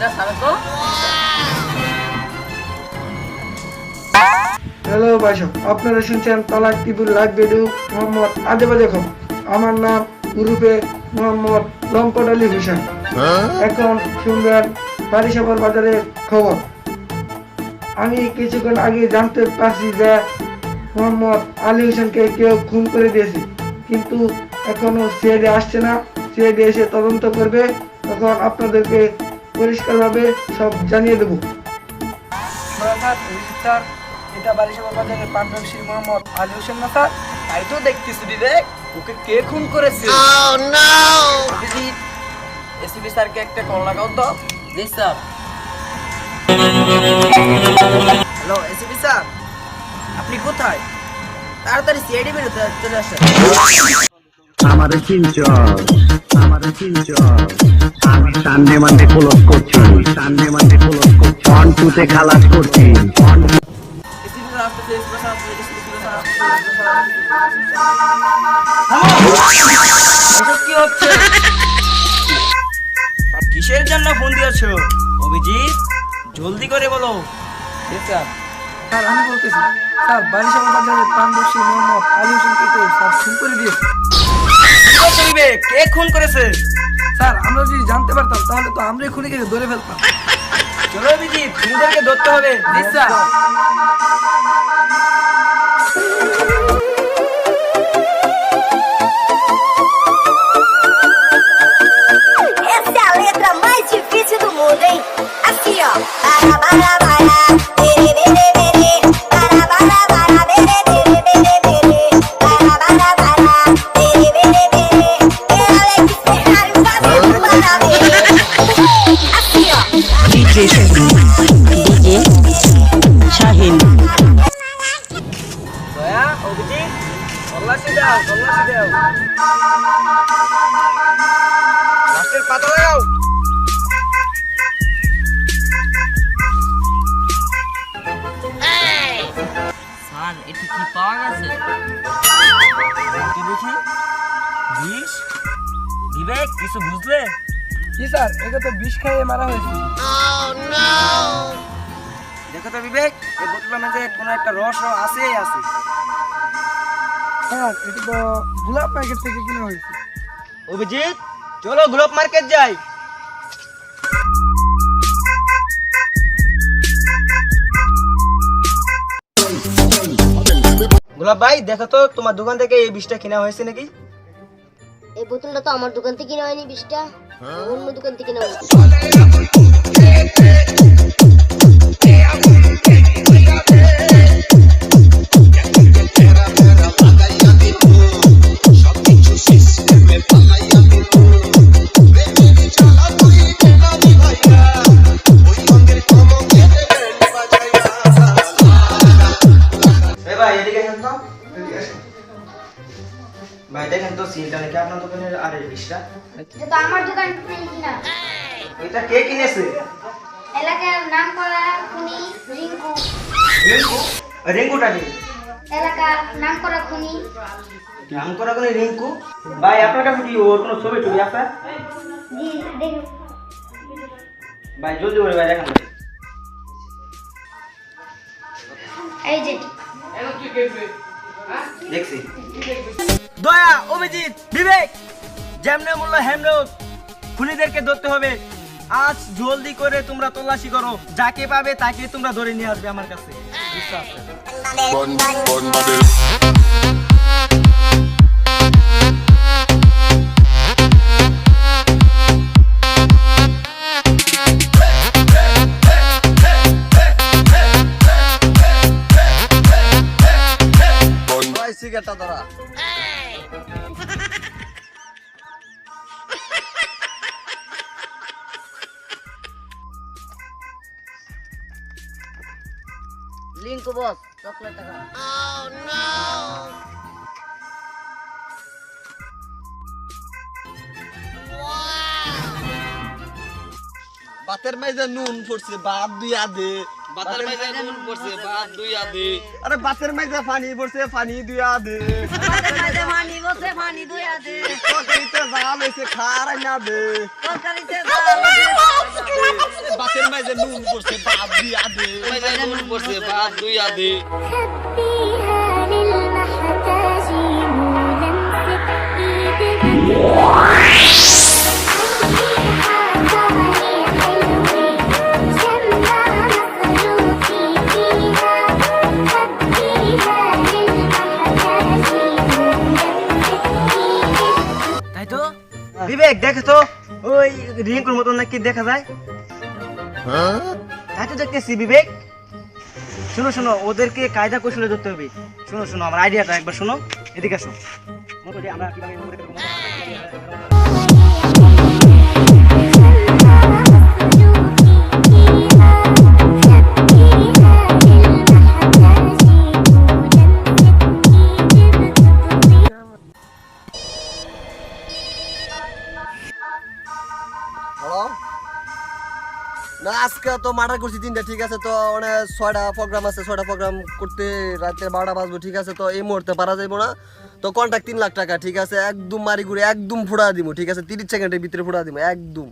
এটা ছাড়ো তো। হ্যালো ভাইসব আপনারা শুনছেন তালাক টিপুর লাইভ ভিডিও মোহাম্মদ আজেবাজে খবর আমার নাম গ্রুপে মোহাম্মদ লম্পট আলী হোসেন। এখন শুনবেন বারিশাপর বাজারের খবর। আমি কিছুক্ষণ আগে জানতে পারছি যে মোহাম্মদ আলী হোসেনকে কেউ খুন করে দিয়েছে। কিন্তু এখনও সিআইডি আসছে না সিআইডি এসে তদন্ত করবে। তখন আপনাদেরকে পরিষ্কারভাবে সব জানিয়ে দেবো। স্যার এটা ব্যবসায়ী মোহাম্মদ আলী হোসেন না স্যার তাই তো দেখতেছি বিবেক ওকে কে খুন করেছে? অভিজিৎ এসিপি স্যারকে একটা কল লাগাও তো। Ji sir. Hello ACP sir আপনি কোথায়? তাড়াতাড়ি সিআইডি বেরোতে চলে আসেন। আমার চিনচ আমার চিনচ আমি সানডে মানডে ক্লোজ করছি। সানডে মানডে ক্লোজ করছি। অন টুতে খালাস করছি। কি হচ্ছে? কিসের জন্য ফোন দিয়েছ? অভিজিৎ জলদি করে বলো। স্যার স্যার আমি বলতেছি স্যার বাজারের পান ব্যবসায়ী মোহাম্মদ আলী হোসেনকে তো স্যার খুন করে দিয়েছে। বিবেক কে খুন করেছে? স্যার আমরা যদি জানতে পারতাম তাহলে তো আমরাই খুনিকে ধরে ফেলতাম। চলো অভিজিৎ খুনিদেরকে ধরতে হবে। জি sir. Essa é a letra mais difícil do mundo, hein? Assim, ó. Bara, লাস্টের পাতা দাও স্যার এটি কি পাওয়া গেছে? দেখি বিষ? বিবেক কিছু বুঝলে? কি স্যার একে তো বিষ খাইয়ে মারা হয়েছে। দেখো তো বিবেক এই বোতলের মধ্যে কোনো একটা রস আছে আছে? স্যার এটা তো গোলাপ প্যাকেট থেকে কিনে হয়েছে। অভিজিৎ চলো গ্লোব মার্কেট যাই। গোলাপ ভাই দেখো তো তোমার দোকান থেকে এই বিষটা কেনা হয়েছে নাকি? এই বোতলটা তো আমার দোকান থেকে কিনে হয়নি বিষটা অন্য দোকান থেকে কিনে হয়েছে। ভাই এদিকে আসেন তো। ভাই দেখেন তো সিলটা নাকি আপনার দোকানের আর এই বিষটা এটা আমার দোকান থেকে কিনা এটা কে কিনেছে? এলাকার নাম করা খুনি রিঙ্কু। রিঙ্কু? রিঙ্কুটা কি? এলাকার নাম করা খুনি। নাম করা কোনো রিঙ্কু? ভাই আপনার কাছে কি ওর কোনো ছবি টবি আছে? জি দেখুন। ভাই জলদি করে ভাই দেখান। এই যে দেখছি। দয়া অভিজিৎ বিবেক যেমনে মূল্য হেমনে খুনিদেরকে ধরতে হবে। আজ জলদি করে তোমরা তল্লাশি করো। যাকে পাবে তাকে তোমরা ধরে নিয়ে আসবে আমার কাছে। আছে। লিঙ্কু বস চকলেট টাকা বাতের মাইজা নুন পড়ছে বাপ দুই আদে বাতের মাইজা পানি পড়ছে পানি দুই আদি। বাতের মাইজা দে। তরকারিতে জাল নুন পড়ছে বাপ দুই আদি। নুন পড়ছে বাপ দুই আদি। দেখে তো। ওই রিঙ্কুর মতন নাকি দেখা যায়। তাই তো দেখতেছি বিবেক। শোনো শোনো ওদেরকে কায়দা কৌশলে ধরতে হবে। শোনো শোনো আমার আইডিয়াটা একবার শোনো। এদিকে আসো। আমরা কীভাবে তো মার্ডার করছি তিনটা ঠিক আছে? তো মানে ছয়টা প্রোগ্রাম আছে ছয়টা প্রোগ্রাম করতে রাতে বারোটা বাজবো ঠিক আছে? তো এই মুহূর্তে পারা যাইবো না। তো কন্ট্যাক্ট তিন লাখ টাকা ঠিক আছে? একদম মারি ঘুরে একদম ফুড়া দিব ঠিক আছে? তিরিশ সেকেন্ডের ভিতরে ফুড়া দিব একদম।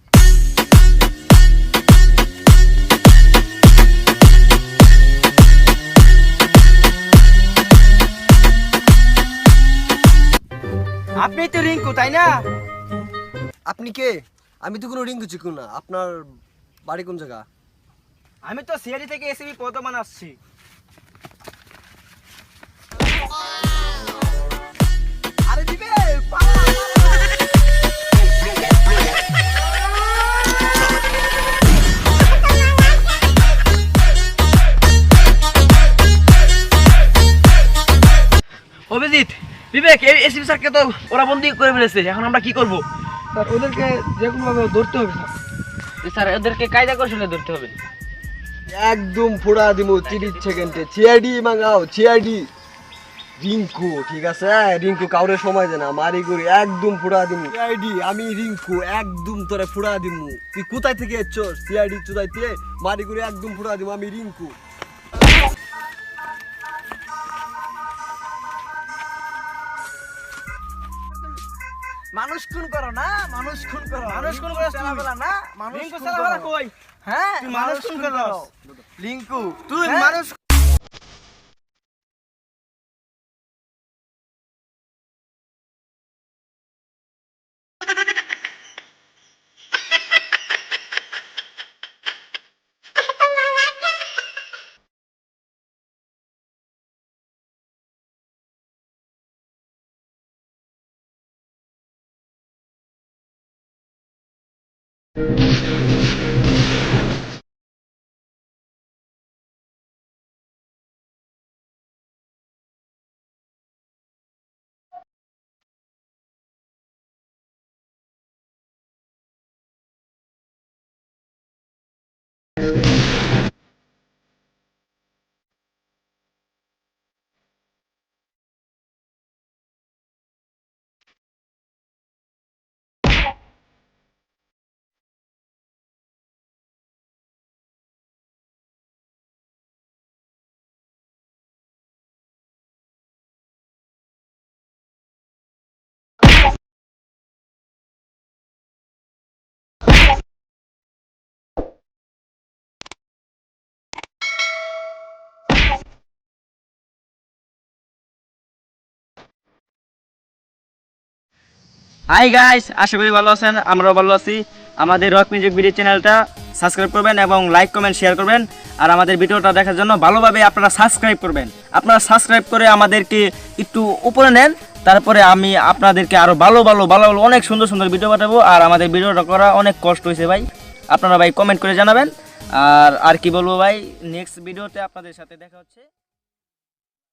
আপনি তো রিঙ্কু তাই না? আপনি কে? আমি তো কোনো রিঙ্কু চিকু না। আপনার বাড়ি কোন জায়গা? আমি তো সিআরি থেকে এসিবি পদমান আসছি। আরে দিবে অভিজিৎ বিবেক এই এসিবি স্যারকে তো ওরা বন্দি করে ফেলেছে এখন আমরা কি করব? স্যার ওদেরকে যে কোনোভাবে ধরতে হবে স্যার। স্যার ওদেরকে কায়দা কৌশলে ধরতে হবে। একদম ফুড়া দিব তিরিশ সেকেন্ডে। ছিয়াডি মাঙ্গাও ছিয়াডি রিঙ্কু ঠিক আছে? রিঙ্কু কাউরে সময় দেয় না মারি করি একদম ফুড়া দিমু। সিআইডি আমি রিঙ্কু একদম তোরে ফুড়া দিমু। তুই কোথায় থেকে এসছস? সিআইডি চুদাইতে মারি করে একদম ফুড়া দিমু আমি রিঙ্কু। মানুষ খুন করো না মানুষ খুন করো। মানুষ খুন করো না মানুষ রিঙ্কু খুন করো। কই? হ্যাঁ তুই মানুষ খুন করো। লিঙ্কু তুই হ্যাঁ? মানুষ হাই গাইস আশা করি ভালো আছেন, আমরাও ভালো আছি। আমাদের রক মিউজিক ভিডিও চ্যানেলটা সাবস্ক্রাইব করবেন এবং লাইক কমেন্ট শেয়ার করবেন। আর আমাদের ভিডিওটা দেখার জন্য ভালোভাবে আপনারা সাবস্ক্রাইব করবেন। আপনারা সাবস্ক্রাইব করে আমাদেরকে একটু উপরে নেন, তারপরে আমি আপনাদেরকে আরও ভালো ভালো ভালো ভালো, অনেক সুন্দর সুন্দর ভিডিও পাঠাবো। আর আমাদের ভিডিওটা করা অনেক কষ্ট হয়েছে ভাই। আপনারা ভাই কমেন্ট করে জানাবেন। আর আর কি বলব ভাই নেক্সট ভিডিওতে আপনাদের সাথে দেখা হচ্ছে।